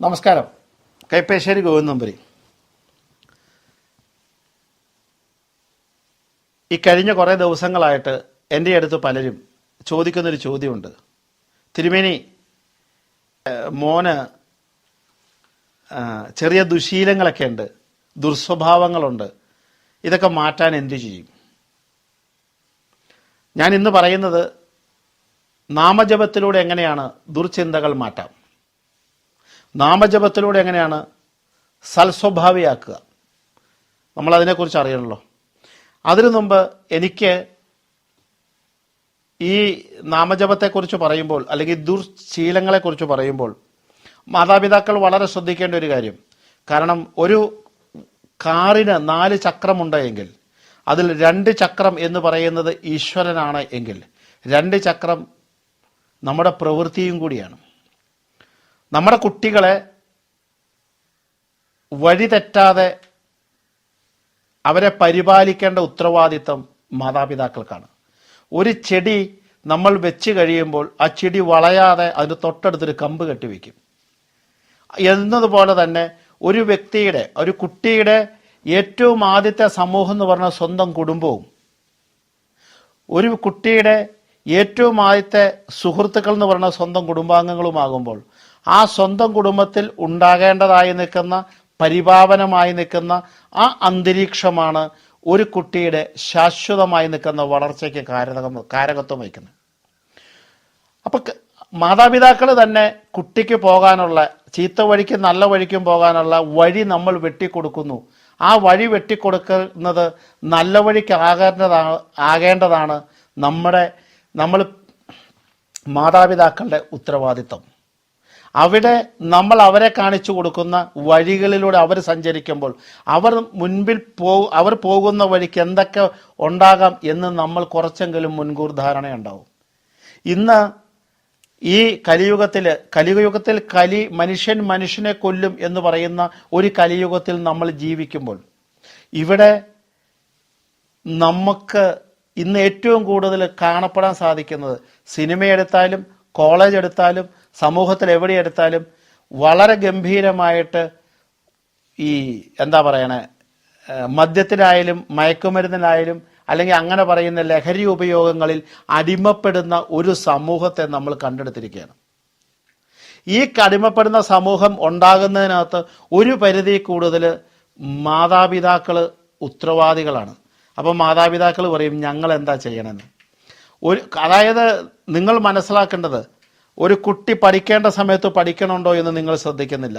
നമസ്കാരം. കൈപ്പേശ്ശേരി ഗോവിന്ദമ്പരി. ഈ കഴിഞ്ഞ കുറേ ദിവസങ്ങളായിട്ട് എന്റെ അടുത്ത് പലരും ചോദിക്കുന്നൊരു ചോദ്യമുണ്ട്. തിരുമേനി മോന് ചെറിയ ദുശീലങ്ങളൊക്കെ ഉണ്ട് ദുർസ്വഭാവങ്ങളുണ്ട് ഇതൊക്കെ മാറ്റാൻ എന്തു ചെയ്യും? ഞാൻ ഇന്ന് പറയുന്നത് നാമജപത്തിലൂടെ എങ്ങനെയാണ് ദുർചിന്തകൾ മാറ്റാം? നാമജപത്തിലൂടെ എങ്ങനെയാണ് സൽസ്വഭാവിയാക്കുക? നമ്മളതിനെക്കുറിച്ച് അറിയണമല്ലോ അതിനു മുമ്പ് എനിക്ക് ഈ നാമജപത്തെക്കുറിച്ച് പറയുമ്പോൾ അല്ലെങ്കിൽ ദുർശീലങ്ങളെക്കുറിച്ച് പറയുമ്പോൾ മാതാപിതാക്കൾ വളരെ ശ്രദ്ധിക്കേണ്ട ഒരു കാര്യം. കാരണം ഒരു കാറിന് നാല് ചക്രമുണ്ടെങ്കിൽ അതിൽ രണ്ട് ചക്രം എന്ന് പറയുന്നത് ഈശ്വരനാണ് എങ്കിൽ രണ്ട് ചക്രം നമ്മുടെ പ്രവൃത്തിയും കൂടിയാണ്. നമ്മുടെ കുട്ടികളെ വഴിതെറ്റാതെ അവരെ പരിപാലിക്കേണ്ട ഉത്തരവാദിത്തം മാതാപിതാക്കൾക്കാണ്. ഒരു ചെടി നമ്മൾ വെച്ച് കഴിയുമ്പോൾ ആ ചെടി വളയാതെ അതിന് തൊട്ടടുത്തൊരു കമ്പ് കെട്ടിവെക്കും എന്നതുപോലെ തന്നെ ഒരു വ്യക്തിയുടെ ഒരു കുട്ടിയുടെ ഏറ്റവും ആദ്യത്തെ സമൂഹം എന്ന് പറഞ്ഞ സ്വന്തം കുടുംബവും. ഒരു കുട്ടിയുടെ ഏറ്റവും ആദ്യത്തെ സുഹൃത്തുക്കൾ എന്ന് പറഞ്ഞ സ്വന്തം കുടുംബാംഗങ്ങളുമാകുമ്പോൾ ആ സ്വന്തം കുടുംബത്തിൽ ഉണ്ടാകേണ്ടതായി നിൽക്കുന്ന പരിപാവനമായി നിൽക്കുന്ന ആ അന്തരീക്ഷമാണ് ഒരു കുട്ടിയുടെ ശാശ്വതമായി നിൽക്കുന്ന വളർച്ചയ്ക്ക് കാരകം കാരകത്വം വഹിക്കുന്നത്. അപ്പൊ മാതാപിതാക്കൾ തന്നെ കുട്ടിക്ക് പോകാനുള്ള ചീത്ത വഴിക്കും നല്ല വഴിക്കും പോകാനുള്ള വഴി നമ്മൾ വെട്ടിക്കൊടുക്കുന്നു. ആ വഴി വെട്ടിക്കൊടുക്കുന്നത് നല്ല വഴിക്ക് ആകേണ്ടതാണ് ആകേണ്ടതാണ് നമ്മുടെ നമ്മൾ മാതാപിതാക്കളുടെ ഉത്തരവാദിത്വം. അവിടെ നമ്മൾ അവരെ കാണിച്ചു കൊടുക്കുന്ന വഴികളിലൂടെ അവർ സഞ്ചരിക്കുമ്പോൾ അവർ മുൻപിൽ പോ അവർ പോകുന്ന വഴിക്ക് എന്തൊക്കെ ഉണ്ടാകാം എന്ന് നമ്മൾ കുറച്ചെങ്കിലും മുൻകൂർ ധാരണയുണ്ടാവും. ഇന്ന് ഈ കലിയുഗത്തിൽ കലിയുഗത്തിൽ കലി മനുഷ്യൻ മനുഷ്യനെ കൊല്ലും എന്ന് പറയുന്ന ഒരു കലിയുഗത്തിൽ നമ്മൾ ജീവിക്കുമ്പോൾ ഇവിടെ നമുക്ക് ഇന്ന് ഏറ്റവും കൂടുതൽ കാണപ്പെടാൻ സാധിക്കുന്നത് സിനിമ എടുത്താലും കോളേജ് എടുത്താലും സമൂഹത്തിൽ എവിടെ എടുത്താലും വളരെ ഗംഭീരമായിട്ട് ഈ എന്താ പറയണേ മദ്യത്തിനായാലും മയക്കുമരുന്നിനായാലും അല്ലെങ്കിൽ അങ്ങനെ പറയുന്ന ലഹരി ഉപയോഗങ്ങളിൽ അടിമപ്പെടുന്ന ഒരു സമൂഹത്തെ നമ്മൾ കണ്ടെടുത്തിരിക്കുകയാണ്. ഈ കടിമപ്പെടുന്ന സമൂഹം ഉണ്ടാകുന്നതിനകത്ത് ഒരു പരിധി കൂടുതൽ മാതാപിതാക്കൾ ഉത്തരവാദികളാണ്. അപ്പോൾ മാതാപിതാക്കൾ പറയും ഞങ്ങൾ എന്താ ചെയ്യണമെന്ന് ഒരു അതായത് നിങ്ങൾ മനസ്സിലാക്കേണ്ടത് ഒരു കുട്ടി പഠിക്കേണ്ട സമയത്ത് പഠിക്കണുണ്ടോ എന്ന് നിങ്ങൾ ശ്രദ്ധിക്കുന്നില്ല.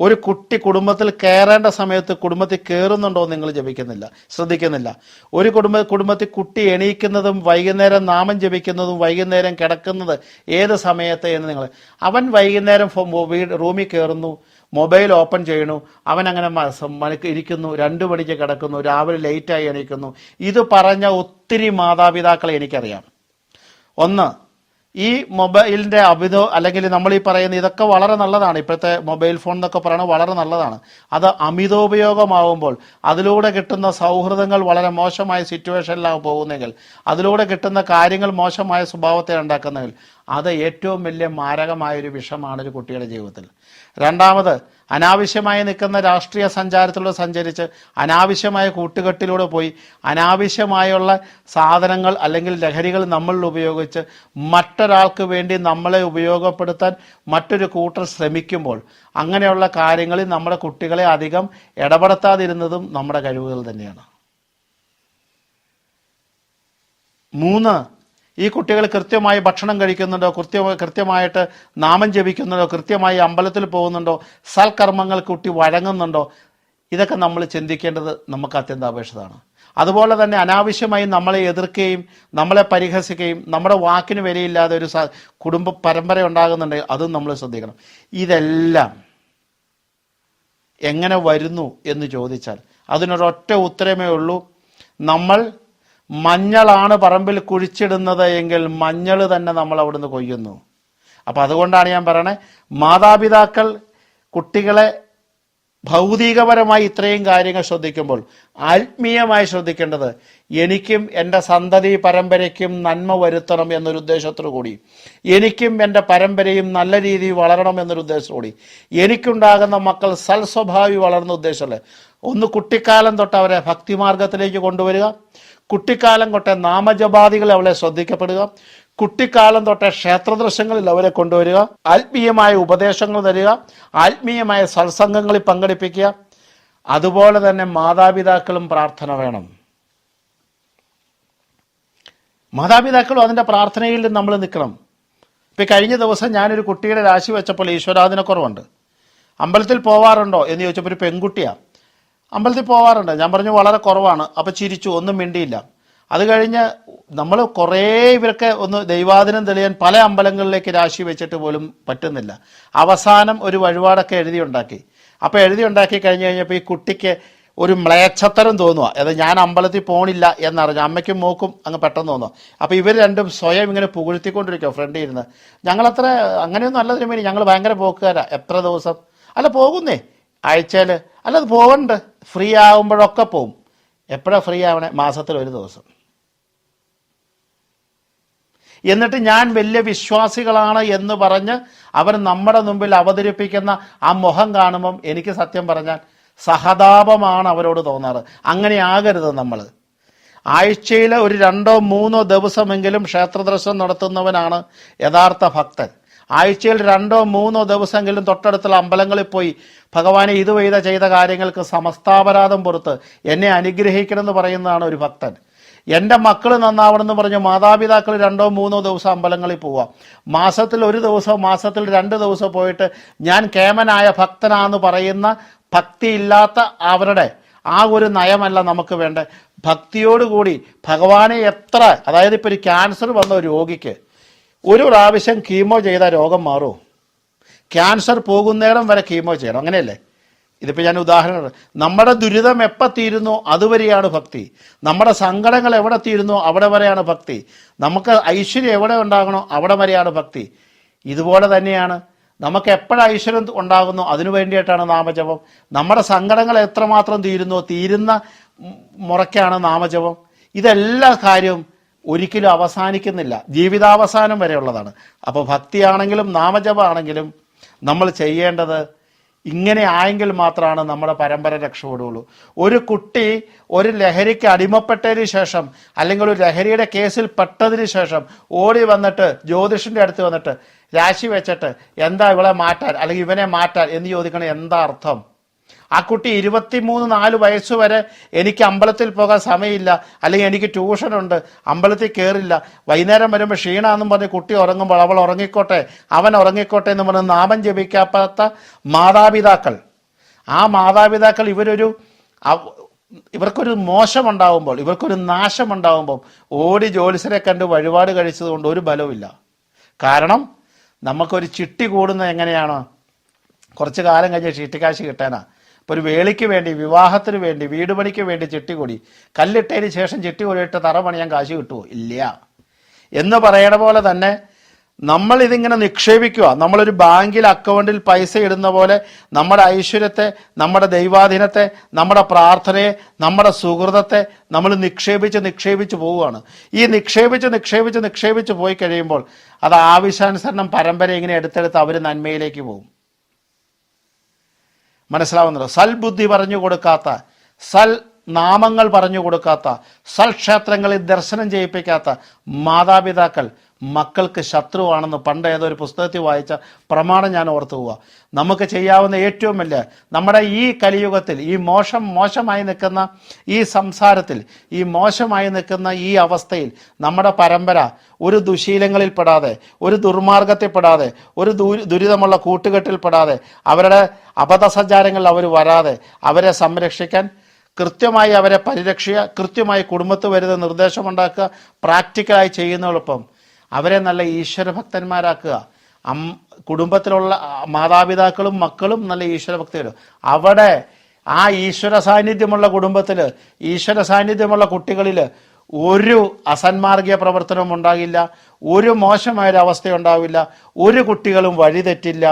ഒരു കുട്ടി കുടുംബത്തിൽ കയറേണ്ട സമയത്ത് കുടുംബത്തിൽ കയറുന്നുണ്ടോ നിങ്ങൾ ജപിക്കുന്നില്ല ശ്രദ്ധിക്കുന്നില്ല. ഒരു കുടുംബ കുടുംബത്തിൽ കുട്ടി എണീക്കുന്നതും വൈകുന്നേരം നാമം ജപിക്കുന്നതും വൈകുന്നേരം കിടക്കുന്നത് ഏത് സമയത്ത് എന്ന് നിങ്ങൾ അവൻ വൈകുന്നേരം വീട് റൂമിൽ കയറുന്നു മൊബൈൽ ഓപ്പൺ ചെയ്യണു അവൻ അങ്ങനെ മനക്ക് ഇരിക്കുന്നു രണ്ടു മണിക്ക് കിടക്കുന്നു. രാവിലെ ലേറ്റായി എണീക്കുന്നു. ഇത് പറഞ്ഞ ഒത്തിരി മാതാപിതാക്കളെ എനിക്കറിയാം. ഒന്ന് ഈ മൊബൈലിന്റെ അമിതോ അല്ലെങ്കിൽ നമ്മൾ ഈ പറയുന്ന ഇതൊക്കെ വളരെ നല്ലതാണ്. ഇപ്പോഴത്തെ മൊബൈൽ ഫോൺ എന്നൊക്കെ പറയുന്നത് വളരെ നല്ലതാണ്. അത് അമിതോപയോഗമാവുമ്പോൾ അതിലൂടെ കിട്ടുന്ന സൗഹൃദങ്ങൾ വളരെ മോശമായ സിറ്റുവേഷനിലാണ് പോകുന്നെങ്കിൽ അതിലൂടെ കിട്ടുന്ന കാര്യങ്ങൾ മോശമായ സ്വഭാവത്തെ ഉണ്ടാക്കുന്നെങ്കിൽ അത് ഏറ്റവും വലിയ മാരകമായ ഒരു വിഷമാണ് ഒരു കുട്ടിയുടെ ജീവിതത്തിൽ. രണ്ടാമത് അനാവശ്യമായി നിൽക്കുന്ന രാഷ്ട്രീയ സഞ്ചാരത്തിലൂടെ സഞ്ചരിച്ച് അനാവശ്യമായ കൂട്ടുകെട്ടിലൂടെ പോയി അനാവശ്യമായുള്ള സാധനങ്ങൾ അല്ലെങ്കിൽ ലഹരികൾ നമ്മളിൽ ഉപയോഗിച്ച് മറ്റൊരാൾക്ക് വേണ്ടി നമ്മളെ ഉപയോഗപ്പെടുത്താൻ മറ്റൊരു കൂട്ടർ ശ്രമിക്കുമ്പോൾ അങ്ങനെയുള്ള കാര്യങ്ങളിൽ നമ്മുടെ കുട്ടികളെ അധികം ഇടപെടുത്താതിരുന്നതും നമ്മുടെ കഴിവുകൾ തന്നെയാണ്. മൂന്ന് ഈ കുട്ടികൾ കൃത്യമായി ഭക്ഷണം കഴിക്കുന്നുണ്ടോ കൃത്യ കൃത്യമായിട്ട് നാമം ജപിക്കുന്നുണ്ടോ കൃത്യമായി അമ്പലത്തിൽ പോകുന്നുണ്ടോ സൽക്കർമ്മങ്ങൾ കുട്ടി വഴങ്ങുന്നുണ്ടോ ഇതൊക്കെ നമ്മൾ ചിന്തിക്കേണ്ടത് നമുക്ക് അത്യന്താപേക്ഷിതമാണ്. അതുപോലെ തന്നെ അനാവശ്യമായി നമ്മളെ എതിർക്കുകയും നമ്മളെ പരിഹസിക്കുകയും നമ്മുടെ വാക്കിന് വിലയില്ലാതെ ഒരു കുടുംബ പരമ്പര ഉണ്ടാകുന്നുണ്ടെങ്കിൽ അതും നമ്മൾ ശ്രദ്ധിക്കണം. ഇതെല്ലാം എങ്ങനെ വരുന്നു എന്ന് ചോദിച്ചാൽ അതിനൊരൊറ്റ ഉത്തരമേ ഉള്ളൂ. നമ്മൾ മഞ്ഞളാണ് പറമ്പിൽ കുഴിച്ചിടുന്നത് എങ്കിൽ മഞ്ഞൾ തന്നെ നമ്മൾ അവിടുന്ന് കൊയ്യുന്നു. അപ്പം അതുകൊണ്ടാണ് ഞാൻ പറയണേ മാതാപിതാക്കൾ കുട്ടികളെ ഭൗതികപരമായി ഇത്രയും കാര്യങ്ങൾ ശ്രദ്ധിക്കുമ്പോൾ ആത്മീയമായി ശ്രദ്ധിക്കേണ്ടത് എനിക്കും എന്റെ സന്തതി പരമ്പരയ്ക്കും നന്മ വരുത്തണം എന്നൊരു ഉദ്ദേശത്തോടു കൂടി എനിക്കും എന്റെ പരമ്പരയും നല്ല രീതിയിൽ വളരണം എന്നൊരു ഉദ്ദേശത്തോടി എനിക്കുണ്ടാകുന്ന മക്കൾ സൽസ്വഭാവി വളർന്ന ഉദ്ദേശമല്ലേ? ഒന്ന് കുട്ടിക്കാലം തൊട്ട് അവരെ ഭക്തിമാർഗത്തിലേക്ക് കൊണ്ടുവരിക കുട്ടിക്കാലം തൊട്ടേ നാമജപാദികൾ അവളെ ശ്രദ്ധിക്കപ്പെടുക. കുട്ടിക്കാലം ക്ഷേത്ര ക്ഷേത്രദൃശ്യങ്ങളിൽ അവരെ കൊണ്ടുവരിക. ആത്മീയമായ ഉപദേശങ്ങൾ തരിക. ആത്മീയമായ സത്സംഗങ്ങളിൽ പങ്കെടുപ്പിക്കുക. അതുപോലെ തന്നെ മാതാപിതാക്കളും പ്രാർത്ഥന വേണം. മാതാപിതാക്കളും അതിന്റെ പ്രാർത്ഥനയിൽ നമ്മൾ നിൽക്കണം. ഇപ്പം കഴിഞ്ഞ ദിവസം ഞാനൊരു കുട്ടിയുടെ രാശി വെച്ചപ്പോൾ ഈശ്വരാധനക്കുറവുണ്ട്. അമ്പലത്തിൽ പോവാറുണ്ടോ എന്ന് ചോദിച്ചപ്പോൾ ഒരു പെൺകുട്ടിയാണ്. അമ്പലത്തിൽ പോവാറുണ്ട്. ഞാൻ പറഞ്ഞു വളരെ കുറവാണ്. അപ്പോൾ ചിരിച്ചു ഒന്നും മിണ്ടിയില്ല. അത് കഴിഞ്ഞ് നമ്മൾ കുറേ ഇവരൊക്കെ ഒന്ന് ദൈവാദിനം തെളിയാൻ പല അമ്പലങ്ങളിലേക്ക് രാശി വെച്ചിട്ട് പോലും പറ്റുന്നില്ല. അവസാനം ഒരു വഴിപാടൊക്കെ എഴുതി ഉണ്ടാക്കി അപ്പോൾ എഴുതി ഉണ്ടാക്കി കഴിഞ്ഞ് കഴിഞ്ഞപ്പോൾ ഈ കുട്ടിക്ക് ഒരു മ്ലേച്ഛത്തരം തോന്നുക അത് ഞാൻ അമ്പലത്തിൽ പോണില്ല എന്നറിഞ്ഞു അമ്മയ്ക്കും മോക്കും അങ്ങ് പെട്ടെന്ന് തോന്നുക അപ്പോൾ ഇവർ രണ്ടും സ്വയം ഇങ്ങനെ പുകഴ്ത്തിക്കൊണ്ടിരിക്കുക ഫ്രണ്ടിൽ ഇരുന്ന്. ഞങ്ങളത്ര അങ്ങനെയൊന്നും അല്ല തിരുമേനി. ഞങ്ങൾ ഭയങ്കര പോക്കുകാരാ. എത്ര ദിവസം? അല്ല പോകുന്നേ. ആഴ്ചയിൽ അല്ല അത് പോകണ്ട് ഫ്രീ ആകുമ്പോഴൊക്കെ പോവും. എപ്പോഴാണ് ഫ്രീ ആവണേ? മാസത്തിൽ ഒരു ദിവസം. എന്നിട്ട് ഞാൻ വലിയ വിശ്വാസികളാണ് എന്ന് പറഞ്ഞ് അവർ നമ്മുടെ മുമ്പിൽ അവതരിപ്പിക്കുന്ന ആ മുഖം കാണുമ്പം എനിക്ക് സത്യം പറഞ്ഞാൽ സഹതാപമാണ് അവരോട് തോന്നാറ്. അങ്ങനെ ആകരുത് നമ്മൾ. ആഴ്ചയിൽ ഒരു രണ്ടോ മൂന്നോ ദിവസമെങ്കിലും ക്ഷേത്രദർശനം നടത്തുന്നവനാണ് യഥാർത്ഥ ഭക്തൻ. ആഴ്ചയിൽ രണ്ടോ മൂന്നോ ദിവസമെങ്കിലും തൊട്ടടുത്തുള്ള അമ്പലങ്ങളിൽ പോയി ഭഗവാനെ ഇത് ചെയ്ത ചെയ്ത കാര്യങ്ങൾക്ക് സമസ്താപരാധം പുറത്ത് എന്നെ അനുഗ്രഹിക്കണമെന്ന് പറയുന്നതാണ് ഒരു ഭക്തൻ. എന്റെ മക്കൾ നന്നാവണമെന്ന് പറഞ്ഞ് മാതാപിതാക്കൾ രണ്ടോ മൂന്നോ ദിവസം അമ്പലങ്ങളിൽ പോവാം. മാസത്തിൽ ഒരു ദിവസം മാസത്തിൽ രണ്ട് ദിവസം പോയിട്ട് ഞാൻ കേമനായ ഭക്തനാന്ന് പറയുന്ന ഭക്തിയില്ലാത്ത അവരുടെ ആ ഒരു നയമല്ല നമുക്ക് വേണ്ട ഭക്തിയോടുകൂടി ഭഗവാനെ എത്ര അതായത് ഇപ്പോൾ ഒരു ക്യാൻസർ വന്ന രോഗിക്ക് ഒരു പ്രാവശ്യം കീമോ ചെയ്താൽ രോഗം മാറുമോ ക്യാൻസർ പോകുന്നേരം വരെ കീമോ ചെയ്യണം. അങ്ങനെയല്ലേ? ഇതിപ്പോൾ ഞാൻ ഉദാഹരണം. നമ്മുടെ ദുരിതം എപ്പോൾ തീരുന്നോ? അതുവരെയാണ് ഭക്തി. നമ്മുടെ സങ്കടങ്ങൾ എവിടെ തീരുന്നോ? അവിടെ വരെയാണ് ഭക്തി. നമുക്ക് ഐശ്വര്യം എവിടെ ഉണ്ടാകണോ അവിടെ വരെയാണ് ഭക്തി. ഇതുപോലെ തന്നെയാണ്. നമുക്ക് എപ്പോഴും ഐശ്വര്യം ഉണ്ടാകുന്നു? അതിനു വേണ്ടിയിട്ടാണ് നാമജപം. നമ്മുടെ സങ്കടങ്ങൾ എത്രമാത്രം തീരുന്നു? തീരുന്ന മുറയ്ക്കാണ് നാമജപം. ഇതെല്ലാ കാര്യവും ഒരിക്കലും അവസാനിക്കുന്നില്ല. ജീവിതാവസാനം വരെയുള്ളതാണ്. അപ്പോൾ ഭക്തിയാണെങ്കിലും നാമജപമാണെങ്കിലും നമ്മൾ ചെയ്യേണ്ടത് ഇങ്ങനെ ആയെങ്കിൽ മാത്രമാണ് നമ്മുടെ പരമ്പര രക്ഷപ്പെടുകയുള്ളൂ. ഒരു കുട്ടി ഒരു ലഹരിക്ക് അടിമപ്പെട്ടതിന് ശേഷം അല്ലെങ്കിൽ ഒരു ലഹരിയുടെ കേസിൽ പെട്ടതിന് ശേഷം ഓടി വന്നിട്ട് ജ്യോതിഷന്റെ അടുത്ത് വന്നിട്ട് രാശി വെച്ചിട്ട് എന്താ ഇവളെ മാറ്റാൻ അല്ലെങ്കിൽ ഇവനെ മാറ്റാൻ എന്ന് ചോദിക്കണ എന്താ അർത്ഥം? ആ കുട്ടി ഇരുപത്തിമൂന്ന് നാല് വയസ്സ് വരെ എനിക്ക് അമ്പലത്തിൽ പോകാൻ സമയമില്ല അല്ലെങ്കിൽ എനിക്ക് ട്യൂഷനുണ്ട് അമ്പലത്തിൽ കയറില്ല വൈകുന്നേരം വരുമ്പോൾ ക്ഷീണമെന്നും പറഞ്ഞ് കുട്ടി ഉറങ്ങുമ്പോൾ അവൾ ഉറങ്ങിക്കോട്ടെ അവൻ ഉറങ്ങിക്കോട്ടെ എന്ന് പറഞ്ഞ് നാമം ജപിക്കാത്ത മാതാപിതാക്കൾ. ആ മാതാപിതാക്കൾ ഇവരൊരു ഇവർക്കൊരു മോശമുണ്ടാവുമ്പോൾ ഇവർക്കൊരു നാശമുണ്ടാവുമ്പോൾ ഓടി ജോലിസരെ കണ്ട് വഴിപാട് കഴിച്ചതുകൊണ്ട് ഒരു ബലവുമില്ല. കാരണം നമുക്കൊരു ചിട്ടി കൂടുന്നത് എങ്ങനെയാണ്? കുറച്ച് കാലം കഴിഞ്ഞ് ചീട്ടിക്കാശ് കിട്ടാനാ. ഇപ്പോൾ ഒരു വേളിക്ക് വേണ്ടി വിവാഹത്തിന് വേണ്ടി വീട് പണിക്ക് വേണ്ടി ചിട്ടി കൂടി. കല്ലിട്ടതിന് ശേഷം ചിട്ടി കൂടിയിട്ട് തറ പണിയാൻ കാശ് കിട്ടുമോ ഇല്ല. എന്ന് പറയണ പോലെ തന്നെ നമ്മൾ ഇതിങ്ങനെ നിക്ഷേപിക്കുക. നമ്മളൊരു ബാങ്കിൽ അക്കൗണ്ടിൽ പൈസ ഇടുന്ന പോലെ നമ്മുടെ ഐശ്വര്യത്തെ നമ്മുടെ ദൈവാധീനത്തെ നമ്മുടെ പ്രാർത്ഥനയെ നമ്മുടെ സുഹൃതത്തെ നമ്മൾ നിക്ഷേപിച്ച് നിക്ഷേപിച്ച് പോവുകയാണ്. ഈ നിക്ഷേപിച്ച് നിക്ഷേപിച്ച് നിക്ഷേപിച്ച് പോയി കഴിയുമ്പോൾ അത് ആവശ്യാനുസരണം പരമ്പര ഇങ്ങനെ എടുത്തെടുത്ത് അവർ നന്മയിലേക്ക് പോകും. മനസ്സിലാവുന്നല്ലോ സൽബുദ്ധി പറഞ്ഞു കൊടുക്കാത്ത സൽ നാമങ്ങൾ പറഞ്ഞു കൊടുക്കാത്ത സൽക്ഷേത്രങ്ങളിൽ ദർശനം ചെയ്യിപ്പിക്കാത്ത മാതാപിതാക്കൾ മക്കൾക്ക് ശത്രുവാണെന്ന് പണ്ട് ഏതോ ഒരു പുസ്തകത്തിൽ വായിച്ച പ്രമാണം ഞാൻ ഓർത്തു പോവുക നമുക്ക് ചെയ്യാവുന്ന ഏറ്റവും വലിയ നമ്മുടെ ഈ കലിയുഗത്തിൽ ഈ മോശം മോശമായി നിൽക്കുന്ന ഈ സംസാരത്തിൽ ഈ മോശമായി നിൽക്കുന്ന ഈ അവസ്ഥയിൽ നമ്മുടെ പരമ്പര ഒരു ദുശീലങ്ങളിൽ പെടാതെ ഒരു ദുർമാർഗത്തിൽ പെടാതെ ഒരു ദുരിതമുള്ള കൂട്ടുകെട്ടിൽ പെടാതെ അവരുടെ അബദ്ധസഞ്ചാരങ്ങളിൽ അവർ വരാതെ അവരെ സംരക്ഷിക്കാൻ കൃത്യമായി അവരെ പരിരക്ഷിക്കുക കൃത്യമായി കുടുംബത്ത് വരുന്ന നിർദ്ദേശമുണ്ടാക്കുക പ്രാക്ടിക്കലായി ചെയ്യുന്നതോടൊപ്പം അവരെ നല്ല ഈശ്വരഭക്തന്മാരാക്കുക. അം കുടുംബത്തിലുള്ള മാതാപിതാക്കളും മക്കളും നല്ല ഈശ്വരഭക്തരും അവിടെ ആ ഈശ്വര സാന്നിധ്യമുള്ള കുടുംബത്തിൽ ഈശ്വര സാന്നിധ്യമുള്ള കുട്ടികളിൽ ഒരു അസന്മാർഗീയ പ്രവർത്തനവും ഉണ്ടാകില്ല. ഒരു മോശമായൊരവസ്ഥ ഉണ്ടാവില്ല ഒരു കുട്ടികളും വഴിതെറ്റില്ല.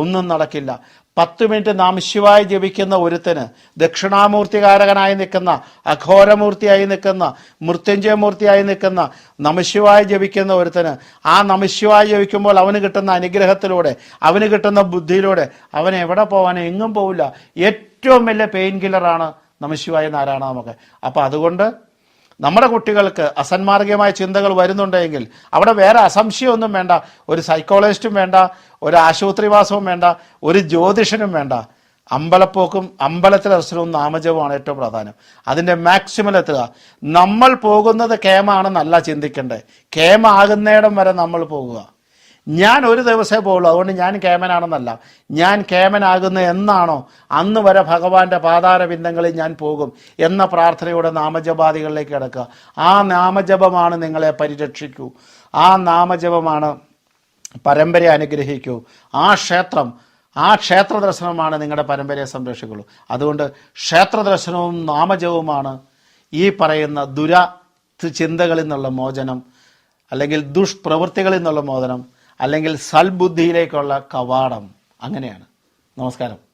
ഒന്നും നടക്കില്ല. പത്ത് മിനിറ്റ് നാം ശിവായി ജപിക്കുന്ന ഒരുത്തന് ദക്ഷിണാമൂർത്തികാരകനായി നിൽക്കുന്ന അഘോരമൂർത്തിയായി നിൽക്കുന്ന മൃത്യുഞ്ജയമൂർത്തിയായി നിൽക്കുന്ന നമശിവായി ജപിക്കുന്ന ഒരുത്തന് ആ നമശിവായി ജപിക്കുമ്പോൾ അവന് കിട്ടുന്ന അനുഗ്രഹത്തിലൂടെ അവന് കിട്ടുന്ന ബുദ്ധിയിലൂടെ അവൻ എവിടെ പോകാനും എങ്ങും പോവില്ല. ഏറ്റവും വലിയ പെയിൻ കില്ലറാണ് നമശിവായ നാരായണ നമുക്ക്. അപ്പോൾ അതുകൊണ്ട് നമ്മുടെ കുട്ടികൾക്ക് അസന്മാർഗീയമായ ചിന്തകൾ വരുന്നുണ്ടെങ്കിൽ അവിടെ വേറെ അസംശയമൊന്നും വേണ്ട ഒരു സൈക്കോളജിസ്റ്റും വേണ്ട ഒരു ആശുപത്രിവാസവും വേണ്ട ഒരു ജ്യോതിഷനും വേണ്ട. അമ്പലപ്പോക്കും അമ്പലത്തിലെ ദർശനവും നാമജപമാണ് ഏറ്റവും പ്രധാനം അതിന്റെ മാക്സിമം എത്തുക. നമ്മൾ പോകുന്നത് കേമാണെന്നല്ല ചിന്തിക്കേണ്ടത്. കേമാകുന്നിടം വരെ നമ്മൾ പോകുക. ഞാൻ ഒരു ദിവസമേ പോകുള്ളൂ അതുകൊണ്ട് ഞാൻ കേമനാണെന്നല്ല. ഞാൻ കേമനാകുന്ന എന്നാണോ? അന്ന് വരെ ഭഗവാന്റെ പാതാര ബിന്ദങ്ങളിൽ ഞാൻ പോകും എന്ന പ്രാർത്ഥനയുടെ നാമജപാദികളിലേക്ക് കിടക്കുക. ആ നാമജപമാണ് നിങ്ങളെ പരിരക്ഷിക്കൂ. ആ നാമജപമാണ് പരമ്പരയെ അനുഗ്രഹിക്കൂ. ആ ക്ഷേത്രം ആ ക്ഷേത്ര ദർശനമാണ് നിങ്ങളുടെ പരമ്പരയെ സംരക്ഷിക്കുള്ളൂ. അതുകൊണ്ട് ക്ഷേത്ര ദർശനവും നാമജപവുമാണ് ഈ പറയുന്ന ദുര ചിന്തകളിൽ നിന്നുള്ള മോചനം അല്ലെങ്കിൽ ദുഷ്പ്രവൃത്തികളിൽ നിന്നുള്ള മോചനം. അല്ലെങ്കിൽ സൽബുദ്ധിയിലേക്കുള്ള കവാടം അങ്ങനെയാണ്. നമസ്കാരം.